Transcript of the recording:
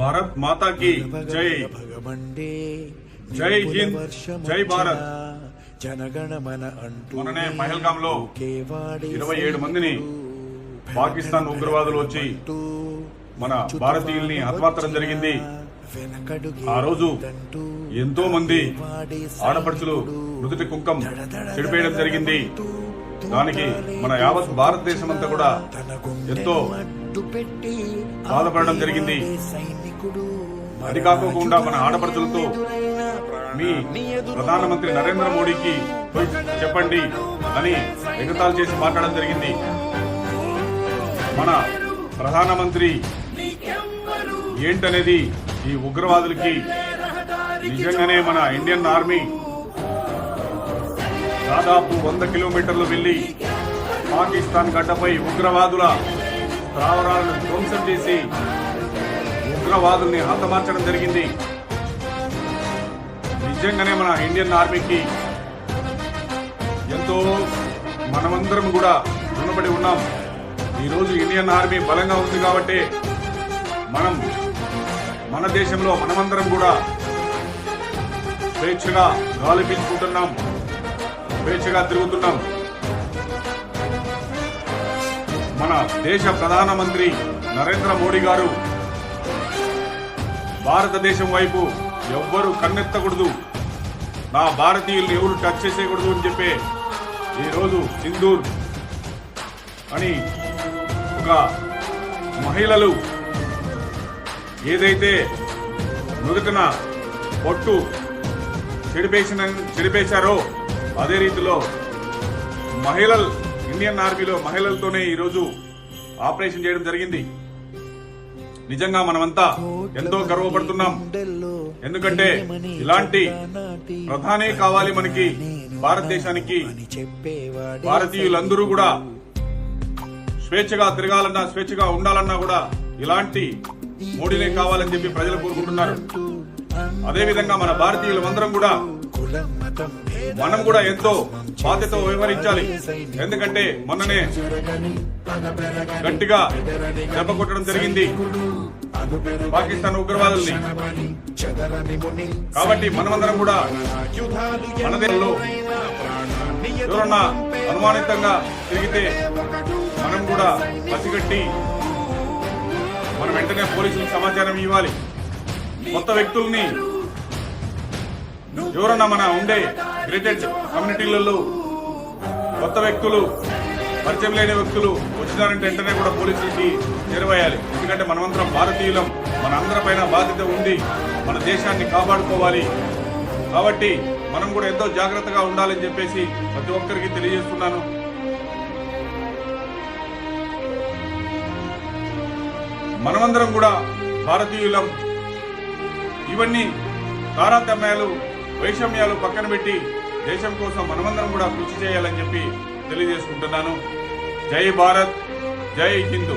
భారత్ మాతా की జై. భగమండే జై హింద్, జై భారత్. జనగణమన అంటూ మొన్ననే పహల్గాంలో కేవాడే ఇరవై ఏడు మందిని పాకిస్తాన్ ఉగ్రవాదులు వచ్చి మన భారతీయుల్ని హతమార్చడం జరిగింది. ఆ రోజు ఎంతో మంది ఆడపడుచులు మృదుటి కుంకం చెడిపేయడం జరిగింది దానికి మన యావత్ భారతదేశం అంతా కూడా ఎంతో బాధపడడం జరిగింది. అది కాకోకుండా మన ఆడపడుచులతో మీ ప్రధానమంత్రి నరేంద్ర మోడీకి చెప్పండి అని ఎగతాలు చేసి మాట్లాడడం జరిగింది. మన ప్రధానమంత్రి ఏంటనేది ఈ ఉగ్రవాదులకి నిజంగానే మన ఇండియన్ ఆర్మీ దాదాపు వంద కిలోమీటర్లు వెళ్ళి పాకిస్తాన్ గడ్డపై ఉగ్రవాదుల స్థావరాలను ధ్వంసం చేసి ఉగ్రవాదుల్ని హతమార్చడం జరిగింది. నిజంగానే మన ఇండియన్ ఆర్మీకి ఎంతో మనమందరం కూడా రుణపడి ఉన్నాం. ఈరోజు ఇండియన్ ఆర్మీ బలంగా ఉంది కాబట్టి మనం మన దేశంలో మనమందరం కూడా స్వేచ్ఛగా గాలి పీల్చుకుంటున్నాం. స్వేచ్ఛగా తిరుగుతున్నాం. మన దేశ ప్రధానమంత్రి నరేంద్ర మోడీ గారు భారతదేశం వైపు ఎవ్వరూ కన్నెత్తకూడదు. నా భారతీయుల్ని ఎవరు టచ్ చేసేయకూడదు అని చెప్పే ఈరోజు సింధూర్ అని ఒక మహిళలు ఏదైతే నుదుటిన పొట్టు చెడిపేసిన చెడిపేశారో అదే రీతిలో మహిళలు ఇండియన్ ఆర్మీలో మహిళలతోనే ఈరోజు ఆపరేషన్ చేయడం జరిగింది. నిజంగా మనమంతా ఎంతో గర్వపడుతున్నాం. ఎందుకంటే ఇలాంటి ప్రధానే కావాలి మనకి భారతదేశానికి. భారతీయులందరూ కూడా స్వేచ్ఛగా తిరగాలన్నా స్వేచ్ఛగా ఉండాలన్నా కూడా ఇలాంటి మోడీనే కావాలని చెప్పి ప్రజలు కోరుకుంటున్నారు. అదే విధంగా మన భారతీయులందరం కూడా మనం కూడా ఎంతో బాధ్యత వ్యవహరించాలి. ఎందుకంటే మొన్ననే గట్టిగా దెబ్బ కొట్టడం జరిగింది. పాకిస్తాన్ ఉగ్రవాదుల్ని. కాబట్టి మనమందరం కూడా మన దేశంలో ఎవరన్నా అనుమానితంగా తిరిగితే మనం కూడా పసిగట్టి మనం వెంటనే పోలీసులకు సమాచారం ఇవ్వాలి. కొత్త వ్యక్తుల్ని ఎవరన్నా మన ఉండే గ్రేటెడ్ కమ్యూనిటీలలో కొత్త వ్యక్తులు పరిచయం లేని వ్యక్తులు వచ్చినారంటే వెంటనే కూడా పోలీసులకి చేరవేయాలి ఎందుకంటే మనమందరం భారతీయులం మన అందరిపైన బాధ్యత ఉంది మన దేశాన్ని కాపాడుకోవాలి. కాబట్టి మనం కూడా ఎంతో జాగ్రత్తగా ఉండాలని చెప్పేసి ప్రతి ఒక్కరికి తెలియజేస్తున్నాను. మనమందరం కూడా భారతీయులం. ఇవన్నీ తారతమ్యాలు వైషమ్యాలు పక్కన పెట్టి దేశం కోసం మనమందరం కూడా కృషి చేయాలని చెప్పి తెలియజేసుకుంటున్నాను. జై భారత్ జై హిందూ.